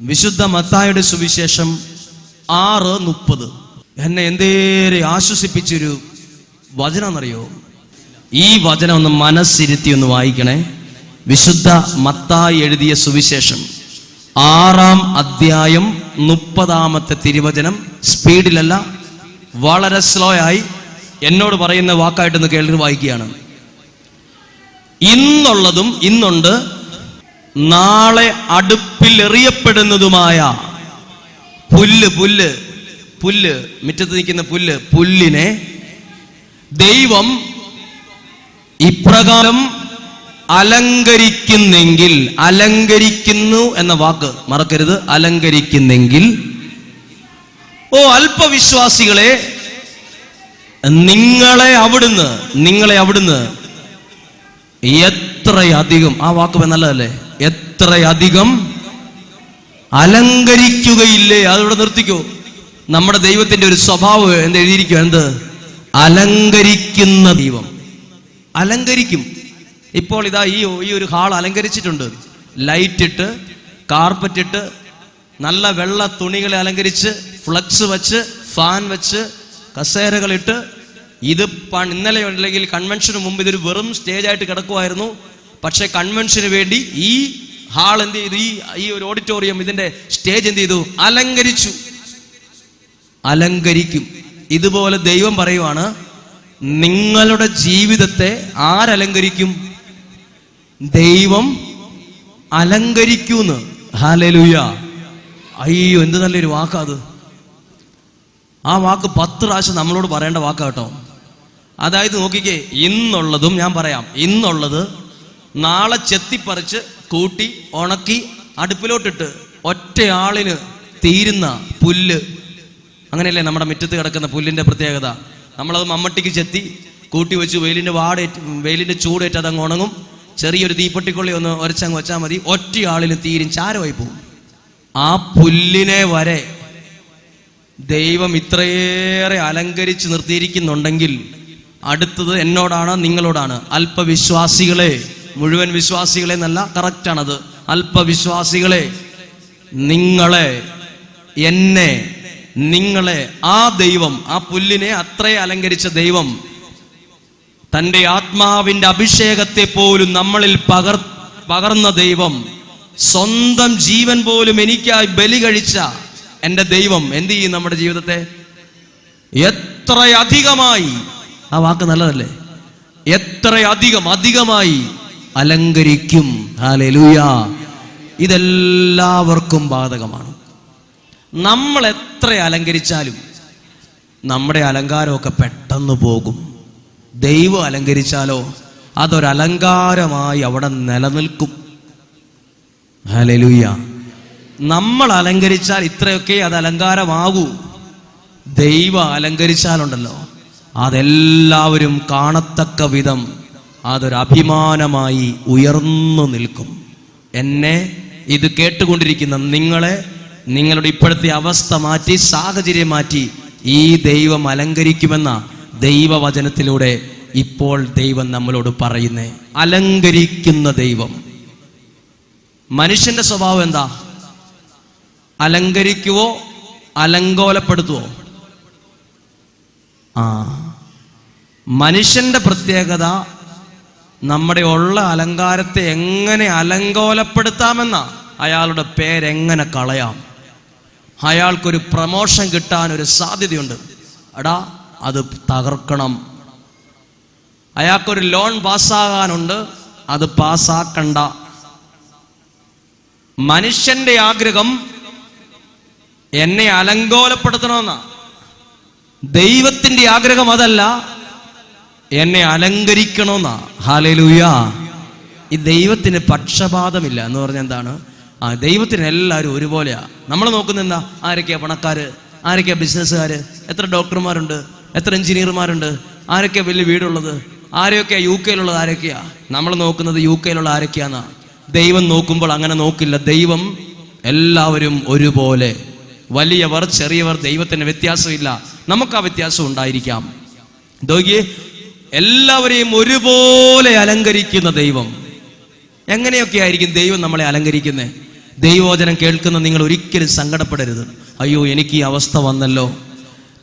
വിശുദ്ധ മത്തായുടെ സുവിശേഷം ആറ് മുപ്പത്. എന്നെ എന്തേരെ ആശ്വസിപ്പിച്ചൊരു വചനം എന്നറിയോ ഈ വചനം ഒന്ന് മനസ്സിരുത്തി ഒന്ന് വായിക്കണേ. വിശുദ്ധ മത്തായി എഴുതിയ സുവിശേഷം ആറാം അധ്യായം മുപ്പതാമത്തെ തിരുവചനം സ്പീഡിലല്ല വളരെ സ്ലോ ആയി എന്നോട് പറയുന്ന വാക്കായിട്ടൊന്ന് കേൾക്കി വായിക്കുകയാണ്. ഇന്നുള്ളതും ഇന്നുണ്ട് നാളെ അടുപ്പിൽ എറിയപ്പെടുന്നതുമായ പുല്ല് പുല്ല് പുല്ല് മുറ്റത്ത് നിൽക്കുന്ന പുല്ല് പുല്ലിനെ ദൈവം ഇപ്രകാരം അലങ്കരിക്കുന്നെങ്കിൽ അലങ്കരിക്കുന്നു എന്ന വാക്ക് മറക്കരുത് അലങ്കരിക്കുന്നെങ്കിൽ ഓ അല്പവിശ്വാസികളെ നിങ്ങളെ അവിടുന്ന് നിങ്ങളെ അവിടുന്ന് എത്രയധികം ആ വാക്ക് നല്ലതല്ലേ? എത്രയധികം അലങ്കരിക്കുകയില്ലേ? അതിവിടെ നിർത്തിക്കോ. നമ്മുടെ ദൈവത്തിന്റെ ഒരു സ്വഭാവം എന്ത് എഴുതിയിരിക്കും എന്ത്? അലങ്കരിക്കുന്ന ദൈവം. അലങ്കരിക്കും. ഇപ്പോൾ ഇതാ ഈ ഈ ഒരു ഹാൾ അലങ്കരിച്ചിട്ടുണ്ട്. ലൈറ്റ് ഇട്ട് കാർപ്പറ്റ് ഇട്ട് നല്ല വെള്ള തുണികളെ അലങ്കരിച്ച് ഫ്ലക്സ് വെച്ച് ഫാൻ വെച്ച് കസേരകളിട്ട് ഇത് ഇന്നലെ അല്ലെങ്കിൽ കൺവെൻഷന് മുമ്പ് ഇതൊരു വെറും സ്റ്റേജ് ആയിട്ട് കിടക്കുമായിരുന്നു പക്ഷെ കൺവെൻഷന് വേണ്ടി ഈ ഹാൾ എന്ത് ചെയ്തു? ഈ ഈ ഒരു ഓഡിറ്റോറിയം ഇതിന്റെ സ്റ്റേജ് എന്ത് ചെയ്തു? അലങ്കരിച്ചു. അലങ്കരിക്കും. ഇതുപോലെ ദൈവം പറയുവാണ് നിങ്ങളുടെ ജീവിതത്തെ ആരലങ്കരിക്കും? ദൈവം അലങ്കരിക്കൂന്ന്. ഹാലലുയ അയ്യോ എന്ത് നല്ലൊരു വാക്കാ അത്. ആ വാക്ക് പത്ത് പ്രാവശ്യം നമ്മളോട് പറയേണ്ട വാക്കാട്ടോ അതായത് നോക്കിക്കേ ഇന്നുള്ളതും ഞാൻ പറയാം ഇന്നുള്ളത് നാളെ ചെത്തിപ്പറിച്ച് കൂട്ടി ഉണക്കി അടുപ്പിലോട്ടിട്ട് ഒറ്റയാളിന് തീരുന്ന പുല്ല്. അങ്ങനെയല്ലേ നമ്മുടെ മുറ്റത്ത് കിടക്കുന്ന പുല്ലിന്റെ പ്രത്യേകത. നമ്മളത് മമ്മട്ടിക്ക് ചെത്തി കൂട്ടി വെച്ച് വെയിലിന്റെ വാടേറ്റ് വെയിലിന്റെ ചൂടേറ്റ് അതങ്ങ് ഉണങ്ങും. ചെറിയൊരു തീപ്പെട്ടിക്കൊള്ളി ഒന്ന് ഒരച്ചങ്ങ് വെച്ചാൽ മതി. ഒറ്റയാളിന് തീരും ചാരമായി പോകും ആ പുല്ലിനെ വരെ ദൈവം ഇത്രയേറെ അലങ്കരിച്ച് നിർത്തിയിരിക്കുന്നുണ്ടെങ്കിൽ അടുത്തത് എന്നോടാണ് നിങ്ങളോടാണ്? അല്പവിശ്വാസികളെ. മുഴുവൻ വിശ്വാസികളെ എന്നല്ല കറക്റ്റാണത്. അല്പവിശ്വാസികളെ നിങ്ങളെ എന്നെ നിങ്ങളെ ആ ദൈവം ആ പുല്ലിനെ അത്രേ അലങ്കരിച്ച ദൈവം തന്റെ ആത്മാവിന്റെ അഭിഷേകത്തെ പോലും നമ്മളിൽ പകർ പകർന്ന ദൈവം സ്വന്തം ജീവൻ പോലും എനിക്കായി ബലി കഴിച്ച എന്റെ ദൈവം എന്ത് ചെയ്യും നമ്മുടെ ജീവിതത്തെ? എത്രയധികമായി ആ വാക്ക് നല്ലതല്ലേ? എത്രയധികം അധികമായി അലങ്കരിക്കും. ഹാലലൂയ ഇതെല്ലാവർക്കും ബാധകമാണ്. നമ്മൾ എത്ര അലങ്കരിച്ചാലും നമ്മുടെ അലങ്കാരമൊക്കെ പെട്ടെന്ന് പോകും. ദൈവം അലങ്കരിച്ചാലോ അതൊരലങ്കാരമായി അവിടെ നിലനിൽക്കും. ഹലലുയ്യ നമ്മൾ അലങ്കരിച്ചാൽ ഇത്രയൊക്കെ അത് അലങ്കാരമാകൂ ദൈവം അലങ്കരിച്ചാലുണ്ടല്ലോ. അതെല്ലാവരും കാണത്തക്ക വിധം അതൊരു അഭിമാനമായി ഉയർന്നു നിൽക്കും. എന്നെ ഇത് കേട്ടുകൊണ്ടിരിക്കുന്ന നിങ്ങളെ നിങ്ങളുടെ ഇപ്പോഴത്തെ അവസ്ഥ മാറ്റി സാഹചര്യം മാറ്റി ഈ ദൈവം അലങ്കരിക്കുമെന്ന ദൈവവചനത്തിലൂടെ ഇപ്പോൾ ദൈവം നമ്മളോട് പറയുന്നേ അലങ്കരിക്കുന്ന ദൈവം. മനുഷ്യന്റെ സ്വഭാവം എന്താ? അലങ്കരിക്കുവോ അലങ്കോലപ്പെടുത്തുവോ? ആ. മനുഷ്യന്റെ പ്രത്യേകത നമ്മുടെ ഉള്ള അലങ്കാരത്തെ എങ്ങനെ അലങ്കോലപ്പെടുത്താമെന്ന? അയാളുടെ പേരെങ്ങനെ കളയാം? അയാൾക്കൊരു പ്രമോഷൻ കിട്ടാൻ ഒരു സാധ്യതയുണ്ട്. എടാ അത് തകർക്കണം. അയാൾക്കൊരു ലോൺ പാസ്സാകാനുണ്ട് അത് പാസ്സാക്കണ്ട. മനുഷ്യന്റെ ആഗ്രഹം എന്നെ അലങ്കോലപ്പെടുത്തണമെന്നാ. ദൈവത്തിന്റെ ആഗ്രഹം അതല്ല എന്നെ അലങ്കരിക്കണമെന്നാ ഹാലലുയാ ഈ ദൈവത്തിന് പക്ഷപാതമില്ല എന്ന് പറഞ്ഞ എന്താണ്? ആ ദൈവത്തിന് എല്ലാവരും ഒരുപോലെയാ. നമ്മൾ നോക്കുന്ന എന്താ? ആരൊക്കെയാ പണക്കാര്? ആരൊക്കെയാ ബിസിനസ്സുകാര്? എത്ര ഡോക്ടർമാരുണ്ട്? എത്ര എഞ്ചിനീയർമാരുണ്ട്? ആരൊക്കെയാ വലിയ വീടുള്ളത്? ആരൊക്കെയാ യു കെയിലുള്ളത്? ആരൊക്കെയാ? നമ്മൾ നോക്കുന്നത് യു കെയിലുള്ള ആരൊക്കെയാന്നാ. ദൈവം നോക്കുമ്പോൾ അങ്ങനെ നോക്കില്ല. ദൈവം എല്ലാവരും ഒരുപോലെ. വലിയവർ ചെറിയവർ ദൈവത്തിന് വ്യത്യാസമില്ല. നമുക്ക് ആ വ്യത്യാസം ഉണ്ടായിരിക്കാം. നോക്കിയേ എല്ലാവരെയും ഒരുപോലെ അലങ്കരിക്കുന്ന ദൈവം. എങ്ങനെയൊക്കെ ആയിരിക്കും ദൈവം നമ്മളെ അലങ്കരിക്കുന്നത് ദൈവവചനം കേൾക്കുന്ന നിങ്ങൾ ഒരിക്കലും സങ്കടപ്പെടരുത്. അയ്യോ എനിക്ക് ഈ അവസ്ഥ വന്നല്ലോ.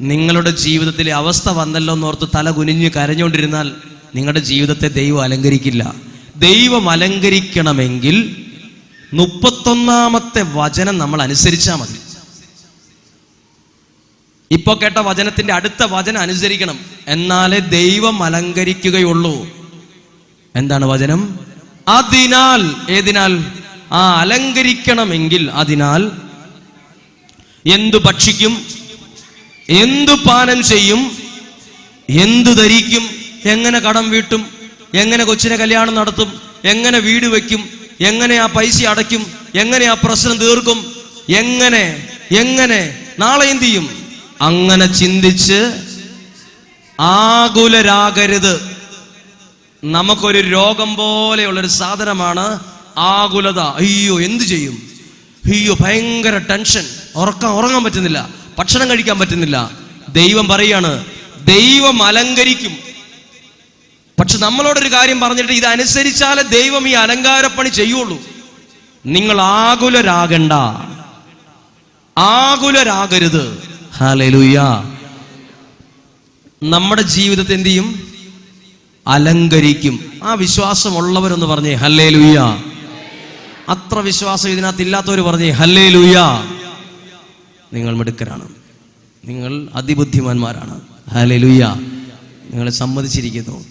നിങ്ങളുടെ ജീവിതത്തിലെ അവസ്ഥ വന്നല്ലോ എന്നോർത്ത് തല കുനിഞ്ഞ് കരഞ്ഞുകൊണ്ടിരുന്നാൽ നിങ്ങളുടെ ജീവിതത്തെ ദൈവം അലങ്കരിക്കില്ല. ദൈവം അലങ്കരിക്കണമെങ്കിൽ മുപ്പത്തൊന്നാമത്തെ വചനം നമ്മൾ അനുസരിച്ചാൽ മതി. ഇപ്പൊ കേട്ട വചനത്തിന്റെ അടുത്ത വചനം അനുസരിക്കണം. എന്നാലേ ദൈവം അലങ്കരിക്കുകയുള്ളൂ. എന്താണ് വചനം? അതിനാൽ ഏതിനാൽ? ആ അലങ്കരിക്കണമെങ്കിൽ അതിനാൽ എന്തു ഭക്ഷിക്കും? എന്തു പാനം ചെയ്യും? എന്തു ധരിക്കും? എങ്ങനെ കടം വീട്ടും? എങ്ങനെ കൊച്ചിനെ കല്യാണം നടത്തും? എങ്ങനെ വീട് വയ്ക്കും? എങ്ങനെ ആ പൈസ അടയ്ക്കും? എങ്ങനെ ആ പ്രശ്നം തീർക്കും? എങ്ങനെ? എങ്ങനെ? നാളെ എന്ത് ചെയ്യും? അങ്ങനെ ചിന്തിച്ച് ആകുലരാകരുത്. നമുക്കൊരു രോഗം പോലെയുള്ളൊരു സാധനമാണ് ആകുലത. അയ്യോ എന്തു ചെയ്യും? അയ്യോ ഭയങ്കര ടെൻഷൻ. ഉറക്കാൻ ഉറങ്ങാൻ പറ്റുന്നില്ല. ഭക്ഷണം കഴിക്കാൻ പറ്റുന്നില്ല. ദൈവം പറയാണ് ദൈവം അലങ്കരിക്കും. പക്ഷെ നമ്മളോടൊരു കാര്യം പറഞ്ഞിട്ട് ഇത് അനുസരിച്ചാലേ ദൈവം ഈ അലങ്കാരപ്പണി ചെയ്യുള്ളൂ. നിങ്ങൾ ആകുലരാകണ്ട. ആകുലരാകരുത്. ഹാലലുയ്യ നമ്മുടെ ജീവിതത്തെ എന്ത് ചെയ്യും? അലങ്കരിക്കും. ആ വിശ്വാസമുള്ളവരൊന്ന് പറഞ്ഞേ ഹല്ലേ ലുയ്യ അത്ര വിശ്വാസം ഇതിനകത്ത് ഇല്ലാത്തവർ പറഞ്ഞേ ഹല്ലേ ലുയ്യ നിങ്ങൾ മിടുക്കരാണ്. നിങ്ങൾ അതിബുദ്ധിമാന്മാരാണ്. ഹലേ ലുയ്യ നിങ്ങളെ സമ്മതിച്ചിരിക്കുന്നു.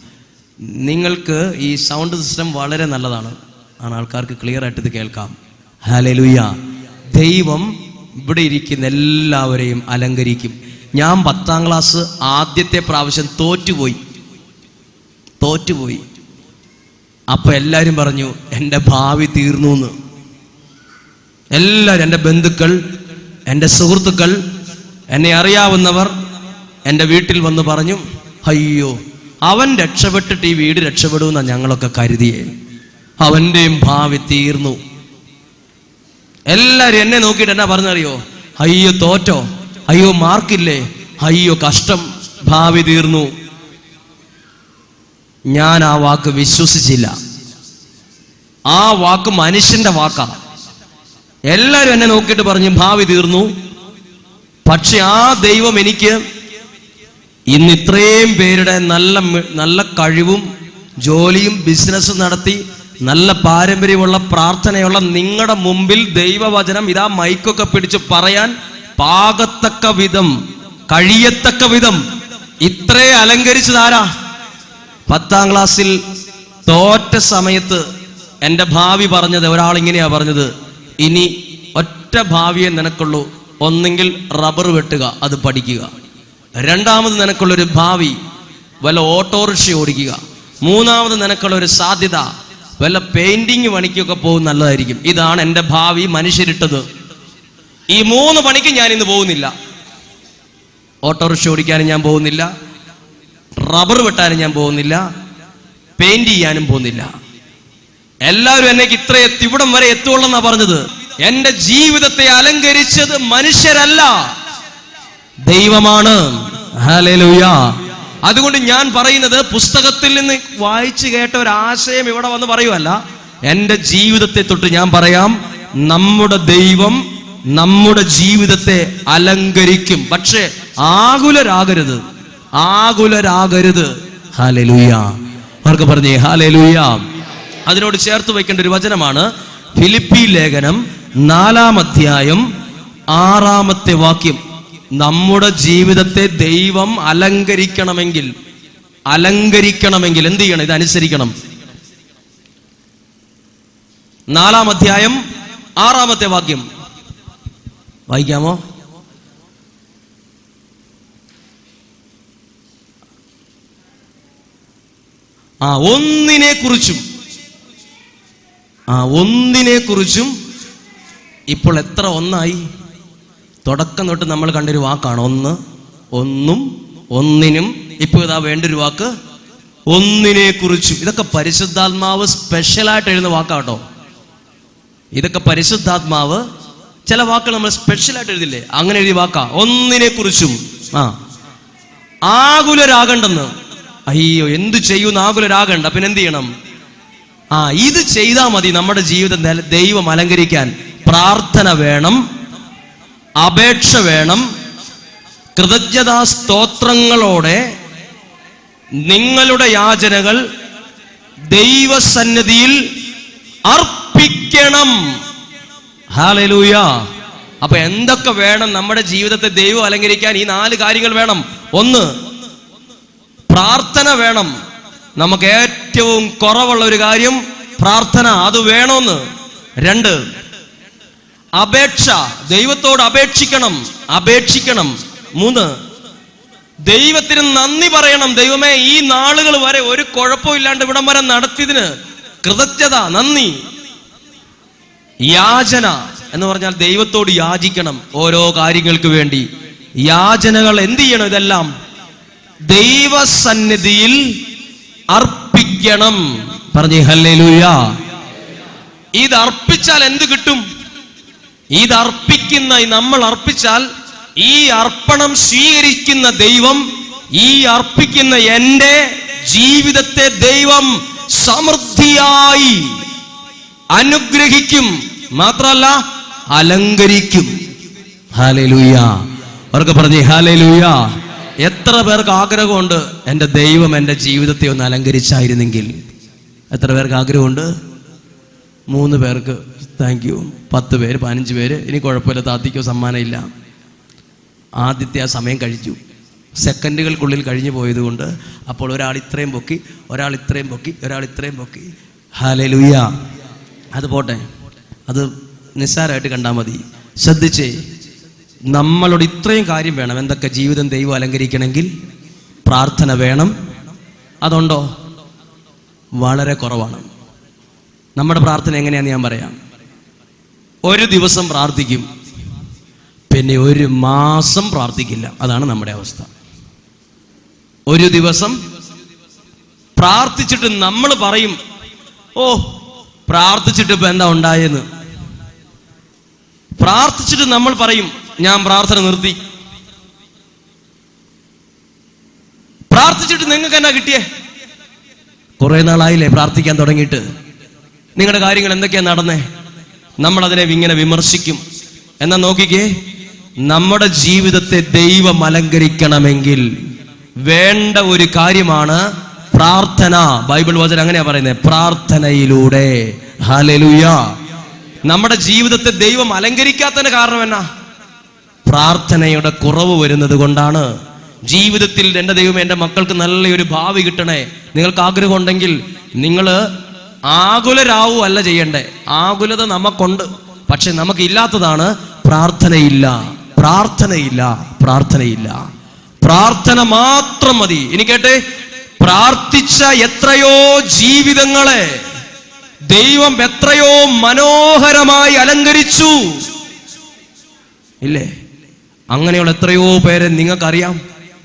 നിങ്ങൾക്ക് ഈ സൗണ്ട് സിസ്റ്റം വളരെ നല്ലതാണ്. ആണ് ആൾക്കാർക്ക് ക്ലിയർ ആയിട്ട് ഇത് കേൾക്കാം. ഹലേ ലുയ്യ ദൈവം ഇവിടെ ഇരിക്കുന്ന എല്ലാവരെയും അലങ്കരിക്കും. ഞാൻ പത്താം ക്ലാസ് ആദ്യത്തെ പ്രാവശ്യം തോറ്റുപോയി. തോറ്റുപോയി. അപ്പൊ എല്ലാരും പറഞ്ഞു എന്റെ ഭാവി തീർന്നു എന്ന് എല്ലാവരും എന്റെ ബന്ധുക്കൾ എന്റെ സുഹൃത്തുക്കൾ എന്നെ അറിയാവുന്നവർ എന്റെ വീട്ടിൽ വന്ന് പറഞ്ഞു അയ്യോ അവൻ രക്ഷപ്പെട്ടിട്ട് ഈ വീട് രക്ഷപ്പെടുമെന്നാണ് ഞങ്ങളൊക്കെ കരുതിയേ. അവന്റെയും ഭാവി തീർന്നു. എല്ലാരും എന്നെ നോക്കിയിട്ട് എന്നാ പറഞ്ഞറിയോ അയ്യോ തോറ്റോ? അയ്യോ മാർക്കില്ലേ? അയ്യോ കഷ്ടം. ഭാവി തീർന്നു. ഞാൻ ആ വാക്ക് വിശ്വസിച്ചില്ല. ആ വാക്ക് മനുഷ്യന്റെ വാക്കാ. എല്ലാരും എന്നെ നോക്കിയിട്ട് പറഞ്ഞു ഭാവി തീർന്നു. പക്ഷെ ആ ദൈവം എനിക്ക് ഇന്ന് ഇത്രയും പേരുടെ നല്ല നല്ല കഴിവും ജോലിയും ബിസിനസ്സും നടത്തി നല്ല പാരമ്പര്യമുള്ള പ്രാർത്ഥനയുള്ള നിങ്ങളുടെ മുമ്പിൽ ദൈവവചനം ഇതാ മൈക്കൊക്കെ പിടിച്ച് പറയാൻ പാകത്തക്ക വിധം കഴിയത്തക്ക വിധം ഇത്രേ അലങ്കരിച്ചതാരാ? പത്താം ക്ലാസ്സിൽ തോറ്റ സമയത്ത് എന്റെ ഭാവി പറഞ്ഞത് ഒരാൾ ഇങ്ങനെയാ പറഞ്ഞത് ഇനി ഒറ്റ ഭാവിയെ നിനക്കുള്ളൂ ഒന്നെങ്കിൽ റബ്ബർ വെട്ടുക അത് പഠിക്കുക. രണ്ടാമത് നിനക്കുള്ളൊരു ഭാവി വല്ല ഓട്ടോറിക്ഷ ഓടിക്കുക. മൂന്നാമത് നിനക്കുള്ള ഒരു സാധ്യത വല്ല പെയിന്റിങ് പണിക്കൊക്കെ പോകും നല്ലതായിരിക്കും. ഇതാണ് എന്റെ ഭാവി മനുഷ്യരിട്ടത്. ഈ മൂന്ന് പണിക്ക് ഞാൻ ഇന്ന് പോകുന്നില്ല. ഓട്ടോറിക്ഷ ഓടിക്കാനും ഞാൻ പോകുന്നില്ല. റബ്ബർ വെട്ടാനും ഞാൻ പോകുന്നില്ല. പെയിന്റ് ചെയ്യാനും പോകുന്നില്ല. എല്ലാവരും എന്നെ ഇത്ര ഇവിടം വരെ എത്തുള്ളെന്നാ പറഞ്ഞത്. എന്റെ ജീവിതത്തെ അലങ്കരിച്ചത് മനുഷ്യരല്ല. ദൈവമാണ്. അതുകൊണ്ട് ഞാൻ പറയുന്നത് പുസ്തകത്തിൽ നിന്ന് വായിച്ചു കേട്ട ഒരു ആശയം ഇവിടെ വന്ന് പറയുമല്ല എന്റെ ജീവിതത്തെ തൊട്ട് ഞാൻ പറയാം. നമ്മുടെ ദൈവം നമ്മുടെ ജീവിതത്തെ അലങ്കരിക്കും. പക്ഷേ ആകുലരാകരുത്. ആകുലരാകരുത്. ഹാലലൂയ പറഞ്ഞേ? ഹാലലൂയ അതിനോട് ചേർത്ത് വയ്ക്കേണ്ട ഒരു വചനമാണ് ഫിലിപ്പി ലേഖനം നാലാം അധ്യായം ആറാമത്തെ വാക്യം. നമ്മുടെ ജീവിതത്തെ ദൈവം അലങ്കരിക്കണമെങ്കിൽ അലങ്കരിക്കണമെങ്കിൽ എന്ത് ചെയ്യണം? ഇത് അനുസരിക്കണം. നാലാം അധ്യായം ആറാമത്തെ വാക്യം. വായിക്കാമോ? ആ ഒന്നിനെ കുറിച്ചും ആ ഒന്നിനെ കുറിച്ചും ഇപ്പോൾ എത്ര ഒന്നായി? തുടക്കം തൊട്ട് നമ്മൾ കണ്ടൊരു വാക്കാണ് ഒന്ന് ഒന്നും ഒന്നിനും. ഇപ്പോൾ ഇതാ വേണ്ടൊരു വാക്ക് ഒന്നിനെ കുറിച്ചും ഇതൊക്കെ പരിശുദ്ധാത്മാവ് സ്പെഷ്യലായിട്ട് എഴുതുന്ന വാക്കാട്ടോ. ഇതൊക്കെ പരിശുദ്ധാത്മാവ് ചില വാക്കുകൾ നമ്മൾ സ്പെഷ്യലായിട്ട് എഴുതില്ലേ? അങ്ങനെ എഴുതിയ വാക്കാ. ഒന്നിനെ കുറിച്ചും ആ. ആകുലരാകണ്ടെന്ന്. അയ്യോ എന്ത് ചെയ്യുന്ന ആകുലരാകണ്ട. പിന്നെ എന്ത് ചെയ്യണം? ആ ഇത് ചെയ്താൽ മതി നമ്മുടെ ജീവിതം ദൈവം അലങ്കരിക്കാൻ. പ്രാർത്ഥന വേണം. അപേക്ഷ വേണം. കൃതജ്ഞതാ സ്തോത്രങ്ങളോടെ നിങ്ങളുടെ യാചനകൾ ദൈവസന്നിധിയിൽ അർപ്പിക്കണം. ഹാലലൂയ. അപ്പൊ എന്തൊക്കെ വേണം നമ്മുടെ ജീവിതത്തെ ദൈവം അലങ്കരിക്കാൻ ഈ നാല് കാര്യങ്ങൾ വേണം. ഒന്ന് പ്രാർത്ഥന വേണം. നമുക്ക് ഏറ്റവും കുറവുള്ള ഒരു കാര്യം പ്രാർത്ഥന അത് വേണമെന്ന് രണ്ട് അപേക്ഷ ദൈവത്തോട് അപേക്ഷിക്കണം അപേക്ഷിക്കണം. മൂന്ന് ദൈവത്തിന് നന്ദി പറയണം. ദൈവമേ ഈ നാളുകൾ വരെ ഒരു കുഴപ്പമില്ലാണ്ട് ഇവിടം വരെ നടത്തിയതിന് കൃതജ്ഞത നന്ദി. യാചന എന്ന് പറഞ്ഞാൽ ദൈവത്തോട് യാചിക്കണം ഓരോ കാര്യങ്ങൾക്ക് വേണ്ടി. യാചനകൾ എന്ത് ചെയ്യണം ഇതെല്ലാം? ദൈവസന്നിധിയിൽ അർപ്പിക്കണം. പറഞ്ഞു ഹല്ലേലൂയ. ഇത് അർപ്പിച്ചാൽ എന്ത് കിട്ടും? ഇത് അർപ്പിക്കുന്ന നമ്മൾ അർപ്പിച്ചാൽ ഈ അർപ്പണം സ്വീകരിക്കുന്ന ദൈവം ഈ അർപ്പിക്കുന്ന എന്റെ ജീവിതത്തെ ദൈവം സമൃദ്ധിയായി അനുഗ്രഹിക്കും. മാത്രല്ല അലങ്കരിക്കും. ഹാലലൂയ. അവർക്ക് പറഞ്ഞേ ഹാലലൂയ. എത്ര പേർക്ക് ആഗ്രഹമുണ്ട് എന്റെ ദൈവം എന്റെ ജീവിതത്തെ ഒന്ന് അലങ്കരിച്ചായിരുന്നെങ്കിൽ? എത്ര പേർക്ക് ആഗ്രഹമുണ്ട്? മൂന്ന് പേർക്ക്. താങ്ക് യു പത്ത് പേര് പതിനഞ്ച് പേര്. ഇനി കുഴപ്പമില്ല താത്തിക്കോ സമ്മാനമില്ല. ആദ്യത്തെ ആ സമയം കഴിച്ചു സെക്കൻഡുകൾക്കുള്ളിൽ കഴിഞ്ഞു പോയതുകൊണ്ട് അപ്പോൾ ഒരാൾ ഇത്രയും പൊക്കി ഒരാൾ ഇത്രയും പൊക്കി ഒരാൾ ഇത്രയും പൊക്കി. ഹാലലുയ്യ അത് പോട്ടെ. അത് നിസ്സാരമായിട്ട് കണ്ടാൽ മതി. ശ്രദ്ധിച്ചേ നമ്മളോട് ഇത്രയും കാര്യം വേണം. എന്തൊക്കെ ജീവിതം ദൈവം അലങ്കരിക്കണമെങ്കിൽ പ്രാർത്ഥന വേണം. അതുണ്ടോ? വളരെ കുറവാണ്. നമ്മുടെ പ്രാർത്ഥന എങ്ങനെയാന്ന് ഞാൻ പറയാം. ഒരു ദിവസം പ്രാർത്ഥിക്കും. പിന്നെ ഒരു മാസം പ്രാർത്ഥിക്കില്ല. അതാണ് നമ്മുടെ അവസ്ഥ. ഒരു ദിവസം പ്രാർത്ഥിച്ചിട്ട് നമ്മൾ പറയും ഓ പ്രാർത്ഥിച്ചിട്ട് ഇപ്പൊ എന്താ ഉണ്ടായെന്ന്? പ്രാർത്ഥിച്ചിട്ട് നമ്മൾ പറയും ഞാൻ പ്രാർത്ഥന നിർത്തി. പ്രാർത്ഥിച്ചിട്ട് നിങ്ങൾക്ക് എന്നാ കിട്ടിയേ? കുറെ നാളായില്ലേ പ്രാർത്ഥിക്കാൻ തുടങ്ങിയിട്ട്. നിങ്ങളുടെ കാര്യങ്ങൾ എന്തൊക്കെയാ നടന്നേ? നമ്മൾ അതിനെ ഇങ്ങനെ വിമർശിക്കും. എന്നാ നോക്കിക്കേ നമ്മുടെ ജീവിതത്തെ ദൈവം അലങ്കരിക്കണമെങ്കിൽ വേണ്ട ഒരു കാര്യമാണ് പ്രാർത്ഥന ബൈബിൾ വചനം അങ്ങനെയാ പറയുന്നത്. പ്രാർത്ഥനയിലൂടെ. ഹാലലുയ നമ്മുടെ ജീവിതത്തെ ദൈവം അലങ്കരിക്കാത്തതിന് കാരണം എന്നാ? പ്രാർത്ഥനയുടെ കുറവ് വരുന്നത് കൊണ്ടാണ്. ജീവിതത്തിൽ എന്റെ ദൈവം എന്റെ മക്കൾക്ക് നല്ലൊരു ഭാവി കിട്ടണേ. നിങ്ങൾക്ക് ആഗ്രഹമുണ്ടെങ്കിൽ നിങ്ങൾ ആകുലരാവു അല്ല ചെയ്യണ്ടേ. ആകുലത നമുക്കുണ്ട്. പക്ഷെ നമുക്കില്ലാത്തതാണ് പ്രാർത്ഥനയില്ല. പ്രാർത്ഥനയില്ല. പ്രാർത്ഥനയില്ല. പ്രാർത്ഥന മാത്രം മതി. ഇനി കേട്ടെ? പ്രാർത്ഥിച്ച എത്രയോ ജീവിതങ്ങളെ ദൈവം എത്രയോ മനോഹരമായി അലങ്കരിച്ചു. ഇല്ലേ? അങ്ങനെയുള്ള എത്രയോ പേരെ നിങ്ങൾക്കറിയാം.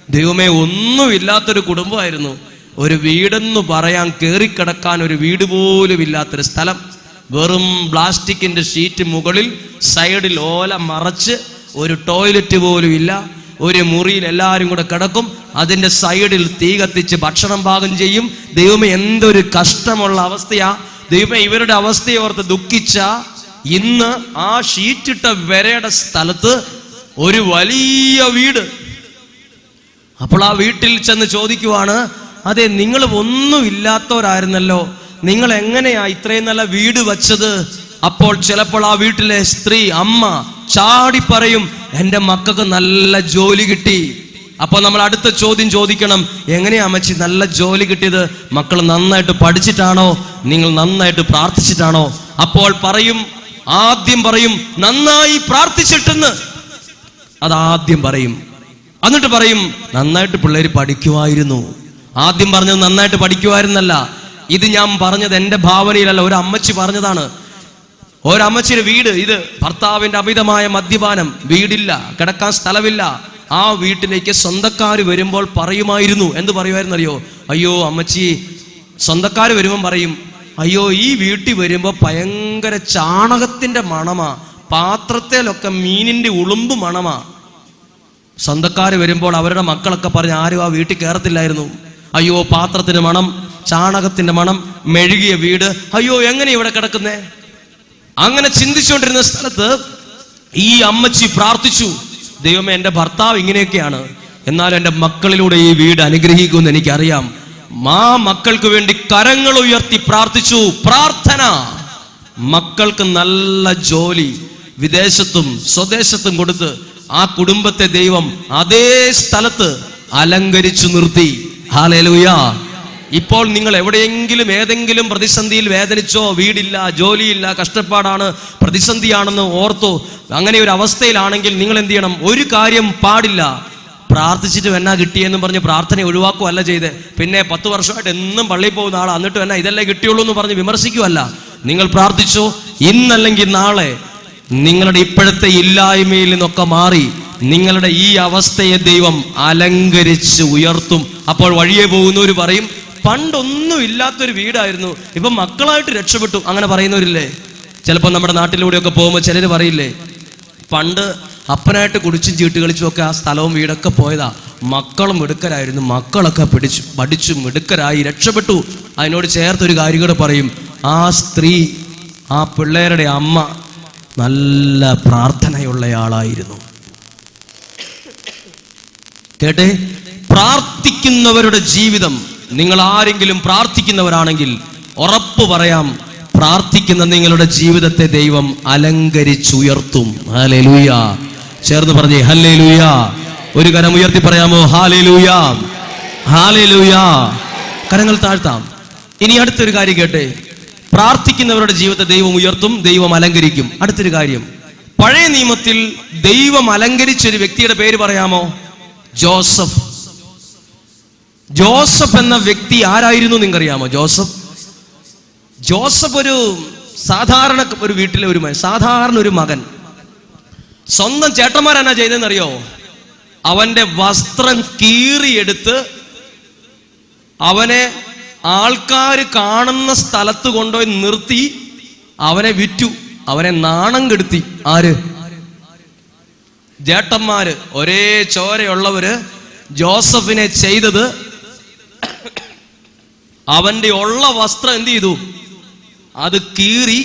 ദൈവമേ ഒന്നുമില്ലാത്തൊരു കുടുംബമായിരുന്നു. ഒരു വീടെന്ന് പറയാൻ കയറിക്കിടക്കാൻ ഒരു വീട് പോലും ഇല്ലാത്തൊരു സ്ഥലം. വെറും പ്ലാസ്റ്റിക്കിന്റെ ഷീറ്റ് മുകളിൽ സൈഡിൽ ഓല മറച്ച് ഒരു ടോയ്ലറ്റ് പോലും ഇല്ല. ഒരു മുറിയിൽ എല്ലാവരും കൂടെ കിടക്കും അതിന്റെ സൈഡിൽ തീ കത്തിച്ച് ഭക്ഷണം പാകം ചെയ്യും. ദൈവമേ എന്തൊരു കഷ്ടമുള്ള അവസ്ഥയാ. ദൈവമേ ഇവരുടെ അവസ്ഥയെ ഓർത്ത് ദുഃഖിച്ച ഇന്ന് ആ ഷീറ്റിട്ട വരയുടെ സ്ഥലത്ത് ഒരു വലിയ വീട്. അപ്പോൾ ആ വീട്ടിൽ ചെന്ന് ചോദിക്കുവാണ് അതെ നിങ്ങൾ ഒന്നും ഇല്ലാത്തവരായിരുന്നല്ലോ. നിങ്ങൾ എങ്ങനെയാ ഇത്രയും നല്ല വീട് വച്ചത്? അപ്പോൾ ചിലപ്പോൾ ആ വീട്ടിലെ സ്ത്രീ അമ്മ ചാടി പറയും എന്റെ മക്കൾക്ക് നല്ല ജോലി കിട്ടി. അപ്പോൾ നമ്മൾ അടുത്ത ചോദ്യം ചോദിക്കണം എങ്ങനെയാ അമ്മച്ചി നല്ല ജോലി കിട്ടിയത്? മക്കൾ നന്നായിട്ട് പഠിച്ചിട്ടാണോ? നിങ്ങൾ നന്നായിട്ട് പ്രാർത്ഥിച്ചിട്ടാണോ? അപ്പോൾ പറയും ആദ്യം പറയും നന്നായി പ്രാർത്ഥിച്ചിട്ടെന്ന്. അതാദ്യം പറയും. എന്നിട്ട് പറയും നന്നായിട്ട് പിള്ളേർ പഠിക്കുമായിരുന്നു ആദ്യം പറഞ്ഞത് നന്നായിട്ട് പഠിക്കുമായിരുന്നല്ല ഇത് ഞാൻ പറഞ്ഞത് എന്റെ ഭാവനയിലല്ല ഒരു അമ്മച്ചി പറഞ്ഞതാണ്. ഒരമ്മച്ചിയുടെ വീട് ഇത് ഭർത്താവിന്റെ അമിതമായ മദ്യപാനം വീടില്ല കിടക്കാൻ സ്ഥലമില്ല. ആ വീട്ടിലേക്ക് സ്വന്തക്കാർ വരുമ്പോൾ പറയുമായിരുന്നു. എന്ത് പറയുമായിരുന്നു അറിയോ അയ്യോ അമ്മച്ചി സ്വന്തക്കാർ വരുമ്പോൾ പറയും അയ്യോ ഈ വീട്ടിൽ വരുമ്പോൾ ഭയങ്കര ചാണകത്തിന്റെ മണമാ. പാത്രത്തിലൊക്കെ മീനിന്റെ ഉളുമ്പ് മണമാ. സ്വന്തക്കാർ വരുമ്പോൾ അവരുടെ മക്കളൊക്കെ പറഞ്ഞ് ആരും ആ വീട്ടിൽ കയറത്തില്ലായിരുന്നു അയ്യോ പാത്രത്തിന്റെ മണം ചാണകത്തിന്റെ മണം മെഴുകിയ വീട്. അയ്യോ എങ്ങനെ ഇവിടെ കിടക്കുന്നേ? അങ്ങനെ ചിന്തിച്ചുകൊണ്ടിരുന്ന സ്ഥലത്ത് ഈ അമ്മച്ചി പ്രാർത്ഥിച്ചു ദൈവമേ എന്റെ ഭർത്താവ് ഇങ്ങനെയൊക്കെയാണ്. എന്നാൽ എന്റെ മക്കളിലൂടെ ഈ വീട് അനുഗ്രഹിക്കുമെന്ന് എനിക്കറിയാം. മാ മക്കൾക്ക് വേണ്ടി കരങ്ങൾ ഉയർത്തി പ്രാർത്ഥിച്ചു. പ്രാർത്ഥന മക്കൾക്ക് നല്ല ജോലി വിദേശത്തും സ്വദേശത്തും കൊടുത്ത് ആ കുടുംബത്തെ ദൈവം അതേ സ്ഥലത്ത് അലങ്കരിച്ചു നിർത്തി. ഹാലേലുയാ ഇപ്പോൾ നിങ്ങൾ എവിടെയെങ്കിലും ഏതെങ്കിലും പ്രതിസന്ധിയിൽ വേദനിച്ചോ വീടില്ല ജോലിയില്ല കഷ്ടപ്പാടാണ് പ്രതിസന്ധിയാണെന്ന് ഓർത്തോ അങ്ങനെ ഒരു അവസ്ഥയിലാണെങ്കിൽ നിങ്ങൾ എന്ത് ചെയ്യണം? ഒരു കാര്യം പാടില്ല. പ്രാർത്ഥിച്ചിട്ട് എന്നാ കിട്ടിയെന്നും പറഞ്ഞ് പ്രാർത്ഥന ഒഴിവാക്കുകയല്ല ചെയ്ത്. പിന്നെ പത്ത് വർഷമായിട്ട് എന്നും പള്ളിയിൽ പോകുന്ന ആൾ എന്നിട്ട് എന്നാ ഇതല്ലേ കിട്ടിയുള്ളൂ എന്ന് പറഞ്ഞ് വിമർശിക്കുമല്ല നിങ്ങൾ പ്രാർത്ഥിച്ചോ ഇന്നല്ലെങ്കിൽ നാളെ നിങ്ങളുടെ ഇപ്പോഴത്തെ ഇല്ലായ്മയിൽ നിന്നൊക്കെ മാറി നിങ്ങളുടെ ഈ അവസ്ഥയെ ദൈവം അലങ്കരിച്ച് ഉയർത്തും. അപ്പോൾ വഴിയെ പോകുന്നവർ പറയും പണ്ടൊന്നും ഇല്ലാത്തൊരു വീടായിരുന്നു. ഇപ്പൊ മക്കളായിട്ട് രക്ഷപ്പെട്ടു. അങ്ങനെ പറയുന്നവരില്ലേ? ചിലപ്പോൾ നമ്മുടെ നാട്ടിലൂടെയൊക്കെ പോകുമ്പോൾ ചിലർ പറയില്ലേ? പണ്ട് അപ്പനായിട്ട് കുടിച്ചും ചീട്ട് കളിച്ചും ഒക്കെ ആ സ്ഥലവും വീടൊക്കെ പോയതാ. മക്കളും മിടുക്കരായിരുന്നു. മക്കളൊക്കെ പിടിച്ചു പഠിച്ചു മിടുക്കരായി രക്ഷപ്പെട്ടു. അതിനോട് ചേർത്തൊരു കാര്യം കൂടെ പറയും. ആ സ്ത്രീ ആ പിള്ളേരുടെ അമ്മ നല്ല പ്രാർത്ഥനയുള്ളയാളായിരുന്നു. കേട്ടെ? പ്രാർത്ഥിക്കുന്നവരുടെ ജീവിതം നിങ്ങൾ ആരെങ്കിലും പ്രാർത്ഥിക്കുന്നവരാണെങ്കിൽ ഉറപ്പ് പറയാം പ്രാർത്ഥിക്കുന്ന നിങ്ങളുടെ ജീവിതത്തെ ദൈവം അലങ്കരിച്ചുയർത്തും. ഹാലേ ലൂയ ചേർന്ന് പറഞ്ഞേ ഹല്ലേ ലൂയ ഒരു കരം ഉയർത്തി പറയാമോ? ഹാലേ ലൂയ ഹാലേ ലൂയ കരങ്ങൾ താഴ്ത്താം. ഇനി അടുത്തൊരു കാര്യം കേട്ടെ. പ്രാർത്ഥിക്കുന്നവരുടെ ജീവിതത്തെ ദൈവം ഉയർത്തും ദൈവം അലങ്കരിക്കും. അടുത്തൊരു കാര്യം. പഴയ നിയമത്തിൽ ദൈവം അലങ്കരിച്ച ഒരു വ്യക്തിയുടെ പേര് പറയാമോ? ജോസഫ്. ജോസഫ് എന്ന വ്യക്തി ആരായിരുന്നു നിങ്ങറിയാമോ ജോസഫ്? ജോസഫ് ഒരു സാധാരണ ഒരു വീട്ടിലെ ഒരു സാധാരണ ഒരു മകൻ. സ്വന്തം ചേട്ടന്മാരെന്നാ ചെയ്തതെന്നറിയോ? അവന്റെ വസ്ത്രം കീറിയെടുത്ത് അവനെ ആൾക്കാർ കാണുന്ന സ്ഥലത്ത് കൊണ്ടുപോയി നിർത്തി അവനെ വിറ്റു. അവനെ നാണം കെടുത്തി. ആര്? ജേട്ടന്മാര് ഒരേ ചോരയുള്ളവര് ജോസഫിനെ ചെയ്തത് അവന്റെ ഉള്ള വസ്ത്രം എന്ത് ചെയ്തു? അത് കീറി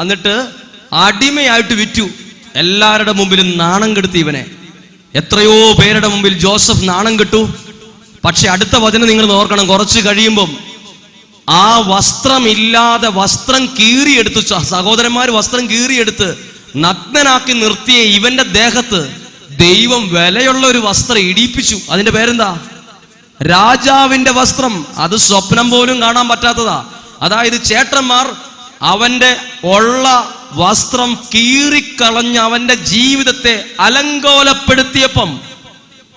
എന്നിട്ട് അടിമയായിട്ട് വിറ്റു. എല്ലാവരുടെ മുമ്പിലും നാണം കെടുത്തി ഇവനെ. എത്രയോ പേരുടെ മുമ്പിൽ ജോസഫ് നാണം കെട്ടു. പക്ഷെ അടുത്ത വചനം നിങ്ങൾ ഓർക്കണം. കുറച്ച് കഴിയുമ്പം ആ വസ്ത്രമില്ലാതെ വസ്ത്രം കീറിയെടുത്തു സഹോദരന്മാർ വസ്ത്രം കീറിയെടുത്ത് നഗ്നനാക്കി നിർത്തിയ ഇവന്റെ ദേഹത്ത് ദൈവം വിലയുള്ള ഒരു വസ്ത്രം ഇടിപ്പിച്ചു. അതിന്റെ പേരെന്താ? രാജാവിന്റെ വസ്ത്രം അത് സ്വപ്നം പോലും കാണാൻ പറ്റാത്തതാ. അതായത് ചേട്ടന്മാർ അവന്റെ ഉള്ള വസ്ത്രം കീറിക്കളഞ്ഞ് അവന്റെ ജീവിതത്തെ അലങ്കോലപ്പെടുത്തിയപ്പം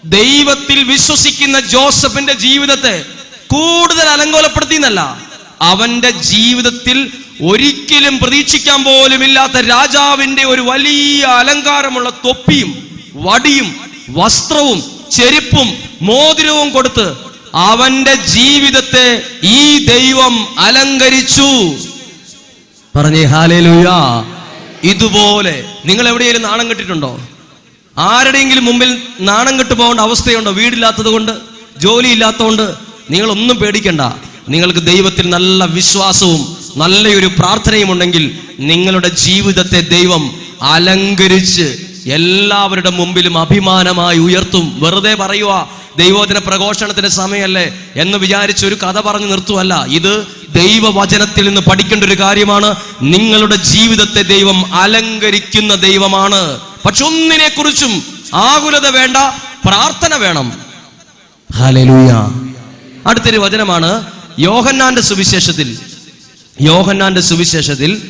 ദൈവത്തിൽ വിശ്വസിക്കുന്ന ജോസഫിന്റെ ജീവിതത്തെ കൂടുതൽ അലങ്കോലപ്പെടുത്തിയെന്നല്ല അവന്റെ ജീവിതത്തിൽ ഒരിക്കലും പ്രതീക്ഷിക്കാൻ പോലും ഇല്ലാത്ത രാജാവിന്റെ ഒരു വലിയ അലങ്കാരമുള്ള തൊപ്പിയും വടിയും വസ്ത്രവും ചെരുപ്പും മോതിരവും കൊടുത്ത് അവന്റെ ജീവിതത്തെ ഈ ദൈവം അലങ്കരിച്ചു. പറഞ്ഞേ ഹാലേലൂയ. ഇതുപോലെ നിങ്ങൾ എവിടെയെങ്കിലും നാണം കെട്ടിട്ടുണ്ടോ? ആരുടെയെങ്കിലും മുമ്പിൽ നാണം കെട്ടു പോകേണ്ട അവസ്ഥയുണ്ടോ? വീടില്ലാത്തത് കൊണ്ട് ജോലി ഇല്ലാത്തതുകൊണ്ട് നിങ്ങളൊന്നും പേടിക്കണ്ട. നിങ്ങൾക്ക് ദൈവത്തിൽ നല്ല വിശ്വാസവും നല്ലൊരു പ്രാർത്ഥനയും ഉണ്ടെങ്കിൽ നിങ്ങളുടെ ജീവിതത്തെ ദൈവം അലങ്കരിച്ച് എല്ലാവരുടെ മുമ്പിലും അഭിമാനമായി ഉയർത്തും. വെറുതെ പറയുക ദൈവോധന പ്രഘോഷണത്തിന്റെ സമയമല്ലേ എന്ന് വിചാരിച്ച് ഒരു കഥ പറഞ്ഞു നിർത്തുമല്ല ഇത് ദൈവവചനത്തിൽ നിന്ന് പഠിക്കേണ്ട ഒരു കാര്യമാണ്. നിങ്ങളുടെ ജീവിതത്തെ ദൈവം അലങ്കരിക്കുന്ന ദൈവമാണ്. പക്ഷെ ഒന്നിനെ കുറിച്ചും ആകുലത വേണ്ട പ്രാർത്ഥന വേണം. അടുത്തൊരു വചനമാണ് യോഹന്നാന്റെ സുവിശേഷത്തിൽ. യോഹന്നാന്റെ സുവിശേഷത്തിൽ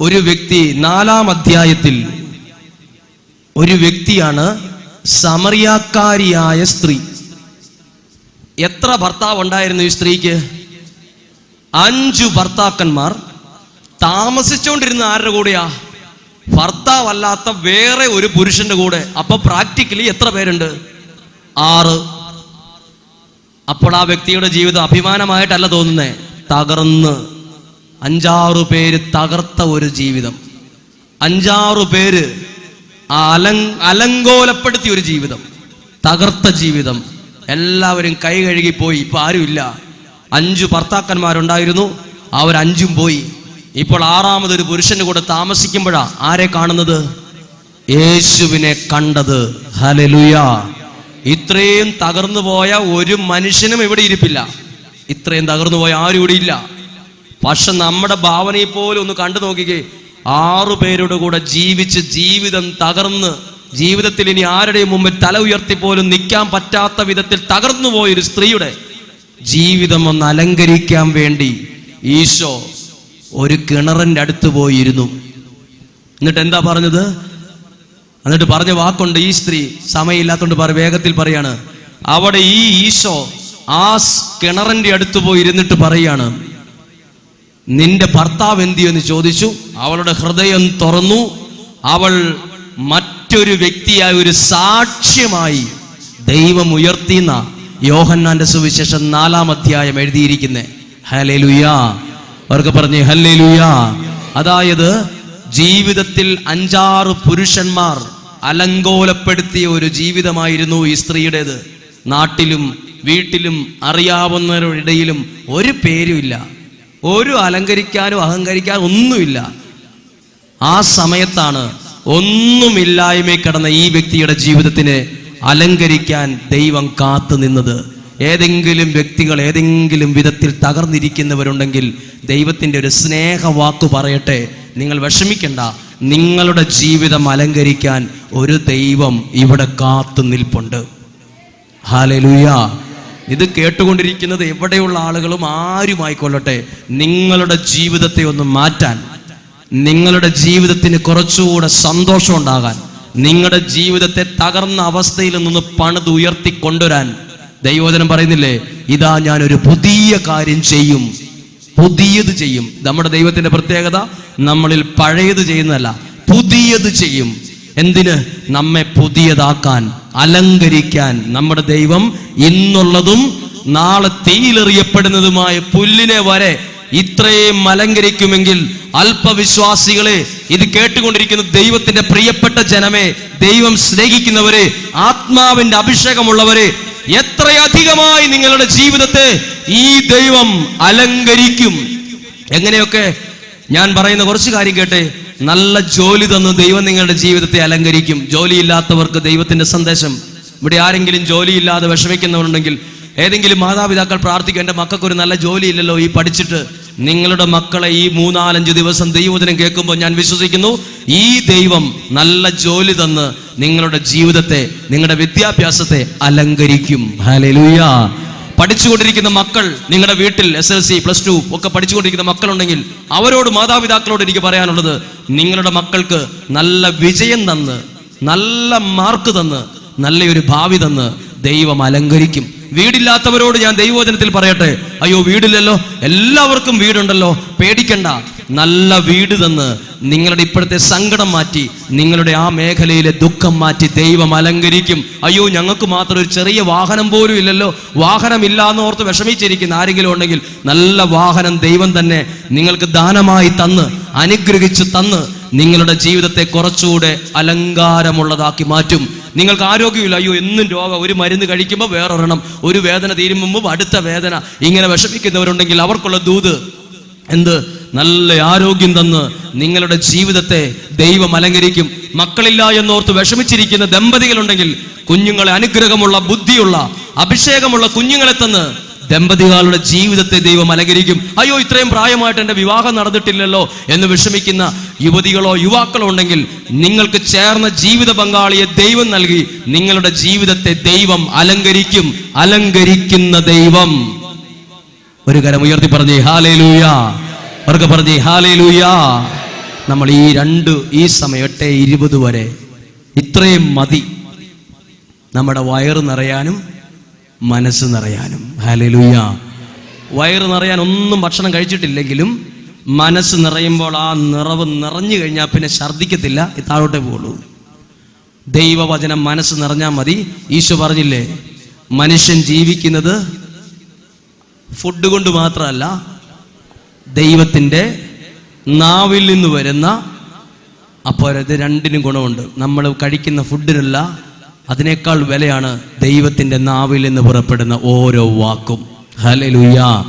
ഒരു വ്യക്തി നാലാം അധ്യായത്തിൽ ഒരു വ്യക്തിയാണ് സമറിയാക്കാരിയായ സ്ത്രീ. എത്ര ഭർത്താവ് ഉണ്ടായിരുന്നു ഈ സ്ത്രീക്ക്? അഞ്ചു ഭർത്താക്കന്മാർ താമസിച്ചുകൊണ്ടിരുന്ന ആരുടെ കൂടെയാ? ഭർത്താവല്ലാത്ത വേറെ ഒരു പുരുഷന്റെ കൂടെ. അപ്പൊ പ്രാക്ടിക്കലി എത്ര പേരുണ്ട്? ആറ്. അപ്പോൾ ആ വ്യക്തിയുടെ ജീവിതം അഭിമാനമായിട്ടല്ല തോന്നുന്നേ. തകർന്ന്. അഞ്ചാറു പേര് തകർത്ത ഒരു ജീവിതം. അഞ്ചാറു പേര് അലങ്കോലപ്പെടുത്തിയ ഒരു ജീവിതം. തകർത്ത ജീവിതം. എല്ലാവരും കൈ കഴുകി പോയി. ഇപ്പൊ ആരുമില്ല. അഞ്ചു ഭർത്താക്കന്മാരുണ്ടായിരുന്നു. അവരഞ്ചും പോയി. ഇപ്പോൾ ആറാമതൊരു പുരുഷന് കൂടെ താമസിക്കുമ്പോഴാ ആരെ കാണുന്നത്? യേശുവിനെ കണ്ടത്. ഹലലുയ ഇത്രയും തകർന്നു പോയ ഒരു മനുഷ്യനും ഇവിടെ ഇരിപ്പില്ല. ഇത്രയും തകർന്നു പോയ ആരും ഇവിടെ ഇല്ല. പക്ഷെ നമ്മുടെ ഭാവനയെ പോലും ഒന്ന് കണ്ടു നോക്കിക്കേ. ആറു പേരുടെ കൂടെ ജീവിച്ച് ജീവിതം തകർന്ന് ജീവിതത്തിൽ ഇനി ആരുടെയും മുമ്പിൽ തല ഉയർത്തി പോലും നിൽക്കാൻ പറ്റാത്ത വിധത്തിൽ തകർന്നു പോയൊരു സ്ത്രീയുടെ ജീവിതം ഒന്ന് അലങ്കരിക്കാൻ വേണ്ടി ഈശോ ഒരു കിണറിന്റെ അടുത്ത് പോയിരുന്നു. എന്നിട്ട് എന്താ പറഞ്ഞത്? എന്നിട്ട് പറഞ്ഞ വാക്കുണ്ട് ഈ സ്ത്രീ സമയമില്ലാത്തോണ്ട് പറ വേഗത്തിൽ പറയാണ്. അവിടെ ഈ ഈശോ ആ കിണറിന്റെ അടുത്ത് പോയി ഇരുന്നിട്ട് പറയാണ് നിന്റെ ഭർത്താവ് എന്തിയോ എന്ന് ചോദിച്ചു. അവളുടെ ഹൃദയം തുറന്നു. അവൾ മറ്റൊരു വ്യക്തിയായ ഒരു സാക്ഷ്യമായി ദൈവം ഉയർത്തിന്ന യോഹന്നാന്റെ സുവിശേഷം നാലാം അധ്യായം എഴുതിയിരിക്കുന്നേ. ഹലേ ലുയാ അവർക്ക് പറഞ്ഞേ ഹല്ലേ ലുയാ അതായത് ജീവിതത്തിൽ അഞ്ചാറ് പുരുഷന്മാർ അലങ്കോലപ്പെടുത്തിയ ഒരു ജീവിതമായിരുന്നു ഈ സ്ത്രീയുടേത്. നാട്ടിലും വീട്ടിലും അറിയാവുന്നവരുടെ ഇടയിലും ഒരു പേരുമില്ല. ഒരു അലങ്കരിക്കാനും അഹങ്കരിക്കാനും ഒന്നുമില്ല. ആ സമയത്താണ് ഒന്നുമില്ലായ്മ കിടന്ന ഈ വ്യക്തിയുടെ ജീവിതത്തിനെ അലങ്കരിക്കാൻ ദൈവം കാത്തു നിന്നത്. ഏതെങ്കിലും വ്യക്തികൾ ഏതെങ്കിലും വിധത്തിൽ തകർന്നിരിക്കുന്നവരുണ്ടെങ്കിൽ ദൈവത്തിന്റെ ഒരു സ്നേഹവാക്ക് പറയട്ടെ. നിങ്ങൾ വിഷമിക്കണ്ട. നിങ്ങളുടെ ജീവിതം അലങ്കരിക്കാൻ ഒരു ദൈവം ഇവിടെ കാത്തു നിൽപ്പുണ്ട്. ഹാലലുയ ഇത് കേട്ടുകൊണ്ടിരിക്കുന്നത് എവിടെയുള്ള ആളുകളും ആരുമായിക്കൊള്ളട്ടെ നിങ്ങളുടെ ജീവിതത്തെ ഒന്ന് മാറ്റാൻ നിങ്ങളുടെ ജീവിതത്തിന് കുറച്ചുകൂടെ സന്തോഷം ഉണ്ടാകാൻ നിങ്ങളുടെ ജീവിതത്തെ തകർന്ന അവസ്ഥയിൽ നിന്ന് പണിത് ഉയർത്തി കൊണ്ടുവരാൻ. ദൈവോചനം പറയുന്നില്ലേ? ഇതാ ഞാൻ ഒരു പുതിയ കാര്യം ചെയ്യും. പുതിയത് ചെയ്യും. നമ്മുടെ ദൈവത്തിന്റെ പ്രത്യേകത നമ്മളിൽ പഴയത് ചെയ്യുന്നതല്ല പുതിയത് ചെയ്യും. എന്തിന്? നമ്മെ പുതിയതാക്കാൻ. അലങ്കരിക്കാൻ നമ്മുടെ ദൈവം ഇന്നുള്ളതും നാളെ തീയിലെറിയപ്പെടുന്നതുമായ പുല്ലിനെ വരെ ഇത്രയും അലങ്കരിക്കുമെങ്കിൽ അല്പവിശ്വാസികളെ ഇത് കേട്ടുകൊണ്ടിരിക്കുന്ന ദൈവത്തിന്റെ പ്രിയപ്പെട്ട ജനമേ ദൈവം സ്നേഹിക്കുന്നവരെ ആത്മാവിന്റെ അഭിഷേകമുള്ളവരെ എത്രയധികമായി നിങ്ങളുടെ ജീവിതത്തെ ഈ ദൈവം അലങ്കരിക്കും. എങ്ങനെയൊക്കെ? ഞാൻ പറയുന്ന കുറച്ച് കാര്യം കേട്ടെ. നല്ല ജോലി തന്നു ദൈവം നിങ്ങളുടെ ജീവിതത്തെ അലങ്കരിക്കും. ജോലിയില്ലാത്തവർക്ക് ദൈവത്തിന്റെ സന്ദേശം. ഇവിടെ ആരെങ്കിലും ജോലിയില്ലാതെ വിഷമിക്കുന്നവരുണ്ടെങ്കിൽ ഏതെങ്കിലും മാതാപിതാക്കൾ പ്രാർത്ഥിക്കും എന്റെ മക്കൾക്ക് ഒരു നല്ല ജോലി ഇല്ലല്ലോ ഈ പഠിച്ചിട്ട്. നിങ്ങളുടെ മക്കളെ ഈ മൂന്നാലഞ്ച് ദിവസം ദൈവത്തിനും കേൾക്കുമ്പോൾ ഞാൻ വിശ്വസിക്കുന്നു ഈ ദൈവം നല്ല ജോലി തന്ന് നിങ്ങളുടെ ജീവിതത്തെ നിങ്ങളുടെ വിദ്യാഭ്യാസത്തെ അലങ്കരിക്കും. ഹല്ലേലൂയ. പഠിച്ചുകൊണ്ടിരിക്കുന്ന മക്കൾ നിങ്ങളുടെ വീട്ടിൽ S L C plus two ഒക്കെ പഠിച്ചുകൊണ്ടിരിക്കുന്ന മക്കളുണ്ടെങ്കിൽ അവരോട് മാതാപിതാക്കളോട് എനിക്ക് പറയാനുള്ളത് നിങ്ങളുടെ മക്കൾക്ക് നല്ല വിജയം തന്ന് നല്ല മാർക്ക് തന്ന് നല്ലൊരു ഭാവി തന്ന് ദൈവം അലങ്കരിക്കും. വീടില്ലാത്തവരോട് ഞാൻ ദൈവവചനത്തിൽ പറയട്ടെ? അയ്യോ വീടില്ലല്ലോ. എല്ലാവർക്കും വീടുണ്ടല്ലോ. പേടിക്കണ്ട. നല്ല വീട് തന്ന് നിങ്ങളുടെ ഇപ്പോഴത്തെ സങ്കടം മാറ്റി നിങ്ങളുടെ ആ മേഖലയിലെ ദുഃഖം മാറ്റി ദൈവം അലങ്കരിക്കും. അയ്യോ ഞങ്ങൾക്ക് മാത്രം ഒരു ചെറിയ വാഹനം പോലും ഇല്ലല്ലോ. വാഹനം ഇല്ലാന്ന് ഓർത്ത് വിഷമിച്ചിരിക്കുന്ന ആരെങ്കിലും ഉണ്ടെങ്കിൽ നല്ല വാഹനം ദൈവം തന്നെ നിങ്ങൾക്ക് ദാനമായി തന്ന് അനുഗ്രഹിച്ച് തന്ന് നിങ്ങളുടെ ജീവിതത്തെ കുറച്ചുകൂടെ അലങ്കാരമുള്ളതാക്കി മാറ്റും. നിങ്ങൾക്ക് ആരോഗ്യമില്ല. അയ്യോ എന്നും രോഗം. ഒരു മരുന്ന് കഴിക്കുമ്പോൾ വേറൊരെണ്ണം. ഒരു വേദന തീരുമ്പോൾ അടുത്ത വേദന. ഇങ്ങനെ വിഷമിക്കുന്നവരുണ്ടെങ്കിൽ അവർക്കുള്ള ദൂത് എന്ത്? നല്ല ആരോഗ്യം തന്ന് നിങ്ങളുടെ ജീവിതത്തെ ദൈവം അലങ്കരിക്കും. മക്കളില്ല എന്നോർത്ത് വിഷമിച്ചിരിക്കുന്ന ദമ്പതികളുണ്ടെങ്കിൽ കുഞ്ഞുങ്ങളെ അനുഗ്രഹമുള്ള ബുദ്ധിയുള്ള അഭിഷേകമുള്ള കുഞ്ഞുങ്ങളെ തന്ന് ദമ്പതികളുടെ ജീവിതത്തെ ദൈവം അലങ്കരിക്കും. അയ്യോ ഇത്രയും പ്രായമായിട്ട് എന്റെ വിവാഹം നടന്നിട്ടില്ലല്ലോ എന്ന് വിഷമിക്കുന്ന യുവതികളോ യുവാക്കളോ ഉണ്ടെങ്കിൽ നിങ്ങൾക്ക് ചേർന്ന ജീവിത പങ്കാളിയെ ദൈവം നൽകി നിങ്ങളുടെ ജീവിതത്തെ ദൈവം അലങ്കരിക്കും. അലങ്കരിക്കുന്ന ദൈവം. ഒരു കരം ഉയർത്തി പറഞ്ഞേ ഹാലേ ലൂയ അവർക്ക് പറഞ്ഞേ ഹാലേ ലൂയ നമ്മൾ ഈ രണ്ട് ഈ സമയം എട്ട് ഇരുപത് വരെ ഇത്രയും മതി. നമ്മുടെ വയറ് നിറയാനും മനസ്സ് നിറയാനും. ഹലലുയ ലൂയ വയറ് നിറയാൻ ഒന്നും ഭക്ഷണം കഴിച്ചിട്ടില്ലെങ്കിലും മനസ്സ് നിറയുമ്പോൾ ആ നിറവ് നിറഞ്ഞു കഴിഞ്ഞാൽ പിന്നെ ഛർദ്ദിക്കത്തില്ല താഴോട്ടേ പോകുള്ളൂ ദൈവവചനം മനസ്സ് നിറഞ്ഞാൽ മതി. ഈശോ പറഞ്ഞില്ലേ മനുഷ്യൻ ജീവിക്കുന്നത് ഫുഡ് കൊണ്ട് മാത്രമല്ല ദൈവത്തിന്റെ നാവിൽ നിന്ന് വരുന്ന അപ്പോൾ ഇത് രണ്ടിനും ഗുണമുണ്ട്. നമ്മൾ കഴിക്കുന്ന ഫുഡിനല്ല അതിനേക്കാൾ വിലയാണ് ദൈവത്തിന്റെ നാവിൽ നിന്ന് പുറപ്പെടുന്ന ഓരോ വാക്കും. ഹലലുയ്യ